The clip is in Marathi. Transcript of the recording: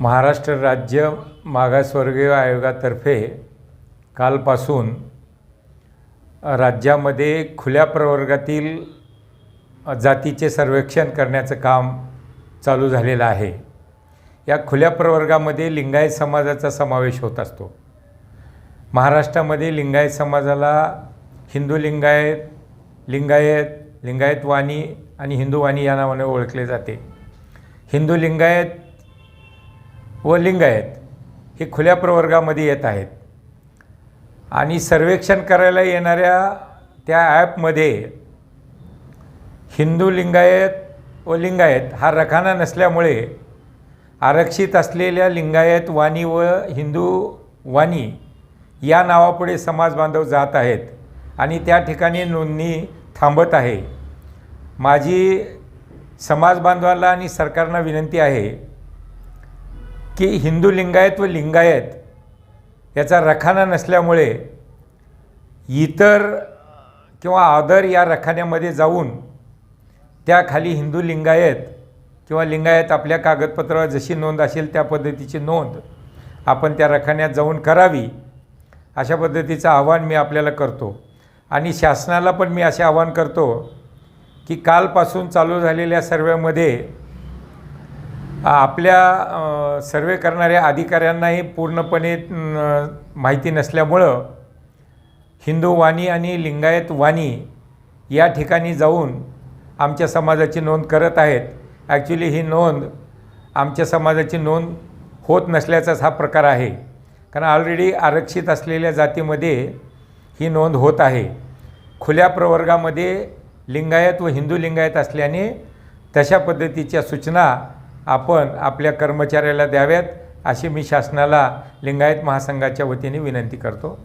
महाराष्ट्र राज्य मागासवर्गीय आयोगातर्फे कालपासून राज्यामध्ये खुल्या प्रवर्गातील जातीचे सर्वेक्षण करण्याचं काम चालू झालेलं आहे. या खुल्या प्रवर्गामध्ये लिंगायत समाजाचा समावेश होत असतो. महाराष्ट्रामध्ये लिंगायत समाजाला हिंदू लिंगायत लिंगायत लिंगायत वाणी आणि हिंदू वाणी या नावाने ओळखले जाते. हिंदू लिंगायत व लिंगायत हे खुल्या प्रवर्गामध्ये येत आहेत. आणि सर्वेक्षण करायला येणाऱ्या त्या ॲपमध्ये हिंदू लिंगायत व लिंगायत हा रखाना नसल्यामुळे आरक्षित असलेल्या लिंगायत वाणी व हिंदू वाणी या नावापुढे समाज बांधव जात आहेत आणि त्या ठिकाणी नोंदणी थांबत आहे. माझी समाज बांधवाला आणि सरकारना विनंती आहे की हिंदू लिंगायत व लिंगायत याचा रखाना नसल्यामुळे इतर किंवा आदर या रखान्यामध्ये जाऊन त्याखाली हिंदू लिंगायत किंवा लिंगायत आपल्या कागदपत्रावर जशी नोंद असेल त्या पद्धतीची नोंद आपण त्या रखान्यात जाऊन करावी अशा पद्धतीचं आव्हान मी आपल्याला करतो. आणि शासनाला पण मी असे आवाहन करतो की कालपासून चालू झालेल्या सर्वेमध्ये आपल्या सर्वे करणाऱ्या अधिकाऱ्यांनाही पूर्णपणे माहिती नसल्यामुळं हिंदू वाणी आणि लिंगायत वाणी या ठिकाणी जाऊन आमच्या समाजाची नोंद करत आहेत. ॲक्च्युली ही नोंद आमच्या समाजाची नोंद होत नसल्याचाच हा प्रकार आहे. कारण ऑलरेडी आरक्षित असलेल्या जातीमध्ये ही नोंद होत आहे. खुल्या प्रवर्गामध्ये लिंगायत व हिंदू लिंगायत असल्याने तशा पद्धतीच्या सूचना आपण आपल्या कर्मचाऱ्याला द्याव्यात अशी मी शासनाला लिंगायत महासंघाच्या वतीने विनंती करतो.